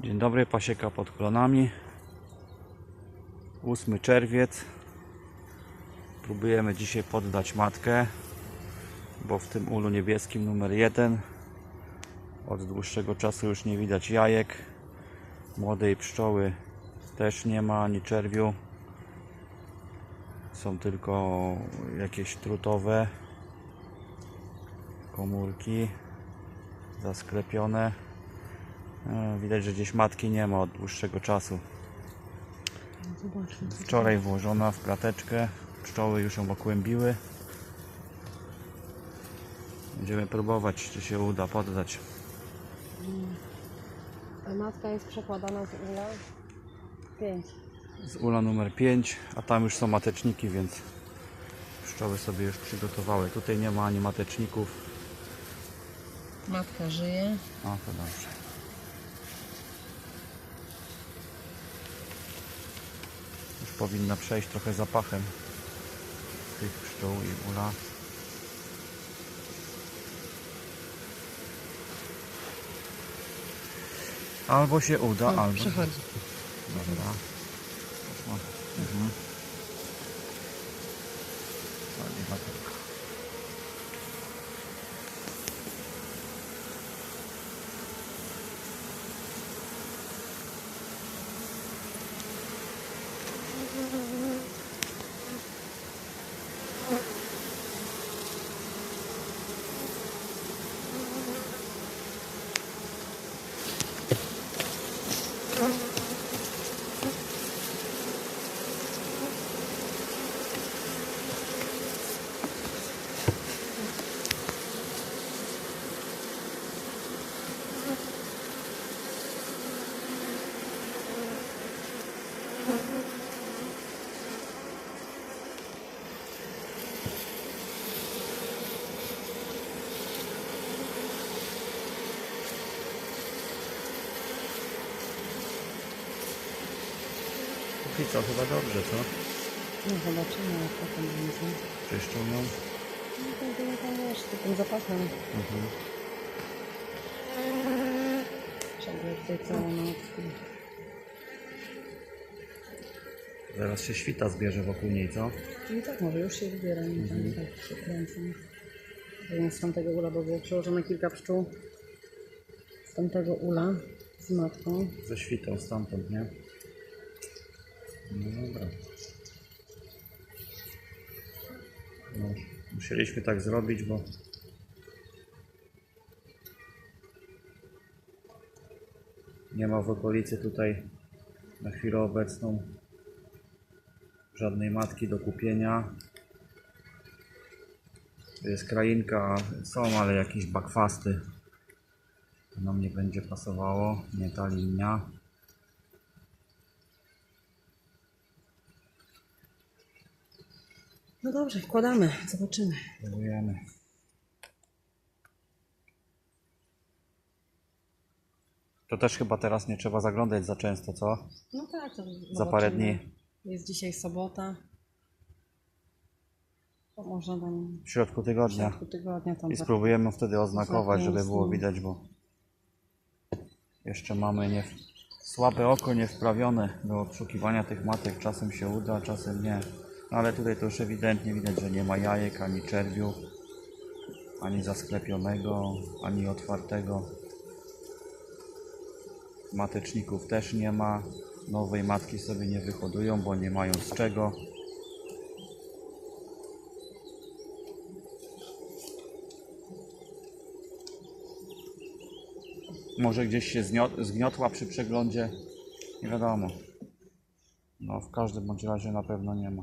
Dzień dobry, pasieka pod kolonami. 8 czerwiec. Próbujemy dzisiaj poddać matkę, bo w tym ulu niebieskim numer 1 od dłuższego czasu już nie widać jajek. Młodej pszczoły też nie ma, ani czerwiu. Są tylko jakieś trutowe komórki zasklepione. E, Widać, że gdzieś matki nie ma od dłuższego czasu. Zobaczmy. Wczoraj włożona w klateczkę. Pszczoły już ją okłębiły. Będziemy próbować, czy się uda poddać. A matka jest przekładana z ula 5. Z ula numer 5, a tam już są mateczniki, więc pszczoły sobie już przygotowały. Tutaj nie ma ani mateczników. Matka żyje. A to dobrze. Powinna przejść trochę zapachem tych pszczół i ula. Albo się uda, O, albo. przychodzi. Dobra. Mhm. Póki co, chyba dobrze, co? No zobaczymy jak potem będzie. Czyszczą ją. No będziemy tam wiesz, z tym zapachem. Mhm. Tutaj całą noc. Zaraz się świta zbierze wokół niej, co? No tak, może już się wybiera, nie mhm. tak się kręcą. Więc z tamtego ula, bo było przełożone kilka pszczół z tamtego ula z matką. Ze świtą stamtąd, nie? Dobra. No, musieliśmy tak zrobić, bo nie ma w okolicy tutaj na chwilę obecną żadnej matki do kupienia. To jest krainka, są ale jakieś bakwasty. To nam nie będzie pasowało, nie ta linia. No dobrze, wkładamy, zobaczymy. Próbujemy. To też chyba teraz nie trzeba zaglądać za często, co? No tak, to Za parę dni. Jest dzisiaj sobota. To można tam W środku w tygodnia. środku tygodnia tam I za- spróbujemy wtedy oznakować, żeby było widać, bo jeszcze mamy nie słabe oko niewprawione do odszukiwania tych matek. Czasem się uda, czasem nie. Ale tutaj to już ewidentnie widać, że nie ma jajek, ani czerwiu, ani zasklepionego, ani otwartego. Mateczników też nie ma. Nowej matki sobie nie wyhodują, bo nie mają z czego. Może gdzieś się zgniotła przy przeglądzie. Nie wiadomo. No, w każdym bądź razie na pewno nie ma.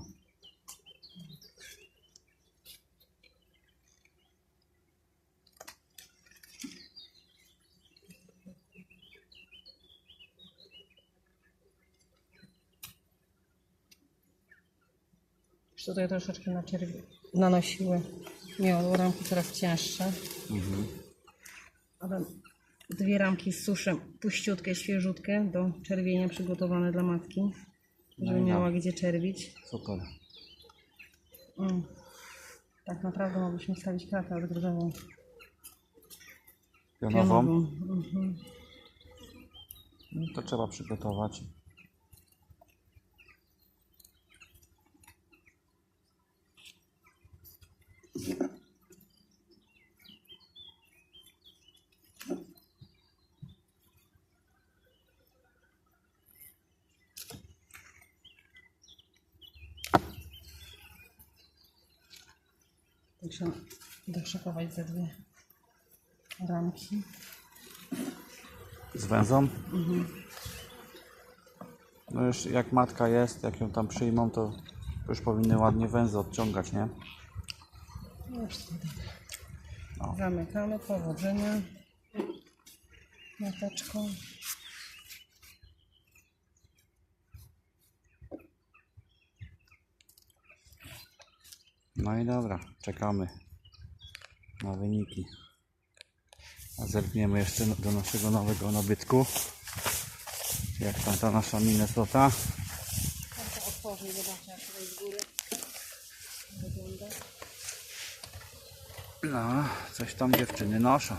Tutaj troszeczkę na czerwi nanosiły miodu, ramki coraz cięższe. Ale dwie ramki suszę puściutkie, świeżutkie do czerwienia przygotowane dla matki, żeby i miała gdzie czerwić. Super. Mm. Tak naprawdę mogliśmy wstawić kratę odgryzową. Pionową. Mhm. No to trzeba przygotować. Się doszykować ze dwie ramki. Z węzą? No już jak matka jest, jak ją tam przyjmą, to już powinny ładnie węzy odciągać, nie? Już tutaj. O. Zamykamy, powodzenia. Mateczką. No i dobra, czekamy na wyniki. A zerkniemy jeszcze do naszego nowego nabytku. Jak tam ta nasza Minnesota. Tam to otworzy i zobaczę jak tutaj z góry No, coś tam dziewczyny noszą.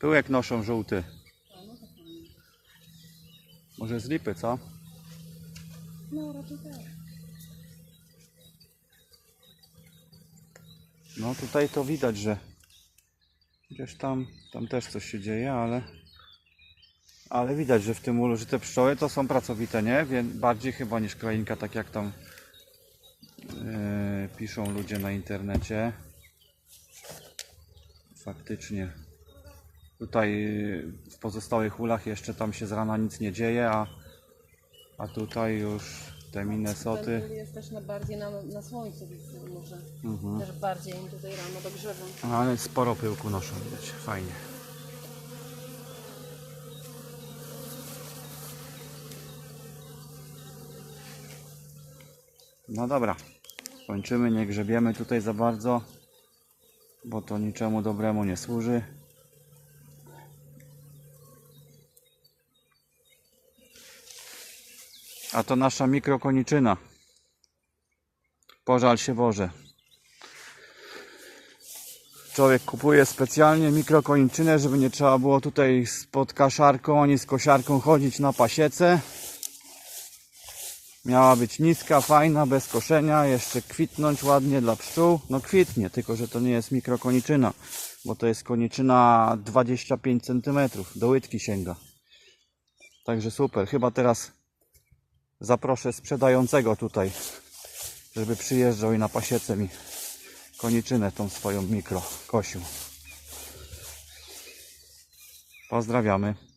Pyłek noszą żółty. Może z lipy, co? No raczej tak. No tutaj to widać, że gdzieś tam, tam też coś się dzieje, ale ale widać, że w tym ulu, że te pszczoły to są pracowite, nie? Więc bardziej chyba niż krainka, tak jak tam yy, piszą ludzie na internecie. Faktycznie. Tutaj w pozostałych ulach jeszcze tam się z rana nic nie dzieje, a, a tutaj już te Minnesoty. Jest też na bardziej na, na słońcu, więc może Mhm. też bardziej im tutaj rano dogrzewa. Ale sporo pyłku noszą, widać, fajnie. No dobra, kończymy, nie grzebiemy tutaj za bardzo, bo to niczemu dobremu nie służy. A to nasza mikrokoniczyna. Pożal się Boże. Człowiek kupuje specjalnie mikrokoniczynę, żeby nie trzeba było tutaj pod kaszarką ani z kosiarką chodzić na pasiece. Miała być niska, fajna, bez koszenia, jeszcze kwitnąć ładnie dla pszczół. No kwitnie, tylko że to nie jest mikrokoniczyna, bo to jest koniczyna 25 cm, do łydki sięga. Także super, chyba teraz zaproszę sprzedającego tutaj, żeby przyjeżdżał i na pasiece mi koniczynę tą swoją mikro kosił. Pozdrawiamy.